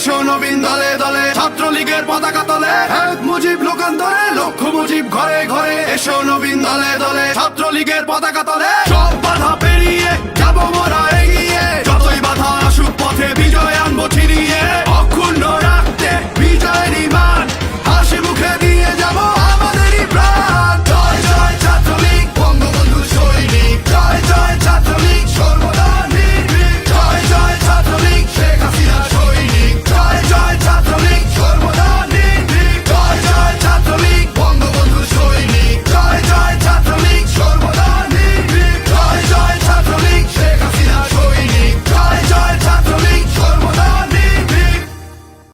এসো নবীন দলে দলে ছাত্রলীগের পতাকা তলে। হ্যাঁ, মুজিব লোকান্তরে লক্ষ মুজিব ঘরে ঘরে। এসো নবীন দলে দলে, ছাত্রলীগের পতাকা তলে।